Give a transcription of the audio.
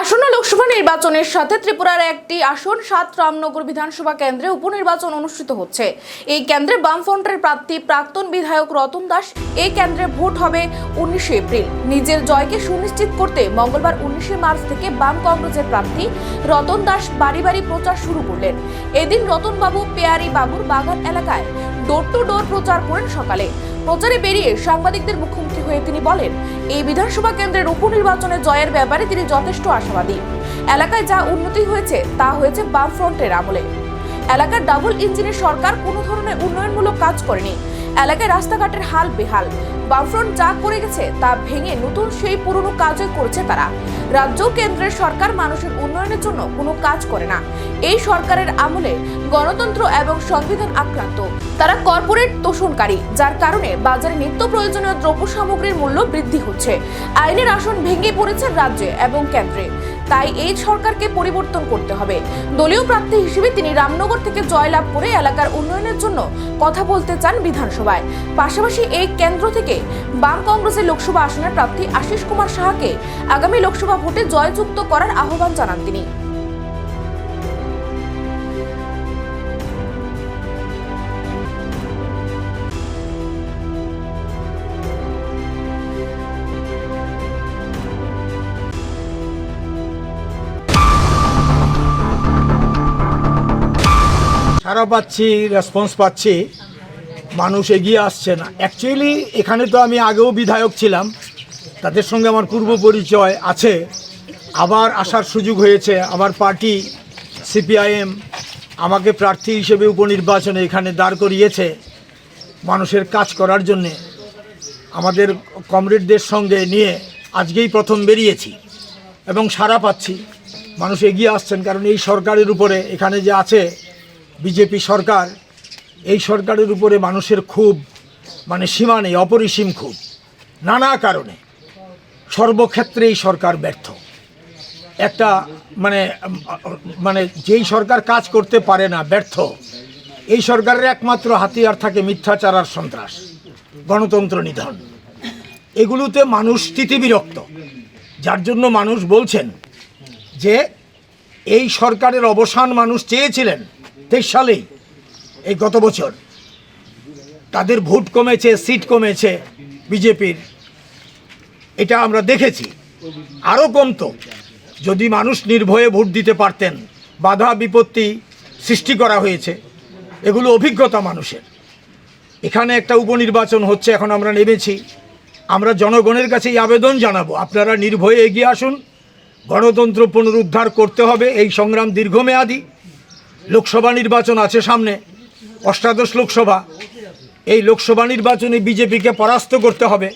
আসন্ন লোকসভা নির্বাচনের সাথে ত্রিপুরার একটি আসন সাত রামনগর বিধানসভা কেন্দ্রে উপনির্বাচন অনুষ্ঠিত হচ্ছে। এই কেন্দ্রে বামফ্রন্টের প্রার্থী প্রাক্তন বিধায়ক রতন দাস, এই কেন্দ্রে ভোট হবে উনিশে এপ্রিল। নিজের জয়কে সুনিশ্চিত করতে মঙ্গলবার উনিশে মার্চ থেকে বাম কংগ্রেসের প্রার্থী রতন দাস বাড়ি বাড়ি প্রচার শুরু করলেন। এদিন রতনবাবু, পেয়ারি বাবুর বাগান এলাকায় ডোর টু ডোর প্রচার করেন সকালে। প্রচারে বেরিয়ে সাংবাদিকদের মুখোমুখি হয়ে তিনি বলেন, এই বিধানসভা কেন্দ্রের উপনির্বাচনে জয়ের ব্যাপারে তিনি যথেষ্ট আশাবাদী। এলাকায় যা উন্নতি হয়েছে, তা হয়েছে বাম ফ্রন্টের আমলে। এলাকার ডাবল ইঞ্জিনের সরকার কোনো ধরনের উন্নয়নমূলক কাজ করেনি। এলাকায় রাস্তাঘাটের হাল বেহাল। বামফ্রন্ট যা করে গেছে, তা ভেঙে নতুন সেই পুরনো কাজই করছে তারা। রাজ্য কেন্দ্রের সরকার মানুষের উন্নয়নের জন্য কোনো কাজ করে না। এই সরকারের আমলে গণতন্ত্র এবং সংবিধান আক্রান্ত। তারা কর্পোরেট তোষণকারী, যার কারণে বাজারে নিত্য প্রয়োজনীয় দ্রব্য সামগ্রীর মূল্য বৃদ্ধি হচ্ছে। আইনের আসন ভেঙে পড়েছে রাজ্যে এবং কেন্দ্রে। তাই এই সরকারকে পরিবর্তন করতে হবে। দলীয় প্রার্থী হিসেবে তিনি রামনগর থেকে জয়লাভ করে এলাকার উন্নয়নের জন্য কথা বলতে চান বিধানসভায়। পাশাপাশি এই কেন্দ্র থেকে বাম কংগ্রেসের লোকসভা আসনের প্রার্থী আশিস কুমার সাহাকে আগামী লোকসভা ভোটে জয়যুক্ত করার আহ্বান জানান তিনি। সারা পাচ্ছি রেসপন্স পাচ্ছি, মানুষ এগিয়ে আসছে না। অ্যাকচুয়ালি এখানে তো আমি আগেও বিধায়ক ছিলাম, তাদের সঙ্গে আমার পূর্ব পরিচয় আছে। আবার আসার সুযোগ হয়েছে, আমার পার্টি সিপিআইএম আমাকে প্রার্থী হিসেবে উপনির্বাচনে এখানে দাঁড় করিয়েছে মানুষের কাজ করার জন্যে। আমাদের কমরেডদের সঙ্গে নিয়ে আজকেই প্রথম বেরিয়েছি এবং সারা পাচ্ছি। মানুষ এগিয়ে আসছেন, কারণ এই সরকারের উপরে এখানে যে আছে বিজেপি সরকার, এই সরকারের উপরে মানুষের খুব মানে সীমা নেই, অপরিসীম খুব নানা কারণে সর্বক্ষেত্রে এই সরকার ব্যর্থ। একটা মানে মানে যেই সরকার কাজ করতে পারে না, ব্যর্থ, এই সরকারের একমাত্র হাতিয়ার থাকে মিথ্যাচার আর সন্ত্রাস, গণতন্ত্র নিধন। এগুলোতে মানুষ স্থিতিবিরক্ত যার জন্য মানুষ বলছেন যে, এই সরকারের অবসান মানুষ চেয়েছিলেন তেইশ সালেই, এই গত বছর, তাদের ভোট কমেছে, সিট কমেছে বিজেপির। এটা আমরা দেখেছি। আরও কমতো, যদি মানুষ নির্ভয়ে ভোট দিতে পারতেন, বাধা বিপত্তি সৃষ্টি করা হয়েছে। এগুলো অভিজ্ঞতা মানুষের। এখানে একটা উপনির্বাচন হচ্ছে, এখন আমরা নেমেছি। আমরা জনগণের কাছে এই আবেদন জানাব, আপনারা নির্ভয়ে এগিয়ে আসুন। গণতন্ত্র পুনরুদ্ধার করতে হবে, এই সংগ্রাম দীর্ঘমেয়াদী। লোকসভা নির্বাচন আছে সামনে অষ্টাদশ লোকসভা। এই লোকসভা নির্বাচনে বিজেপিকে পরাস্ত করতে হবে।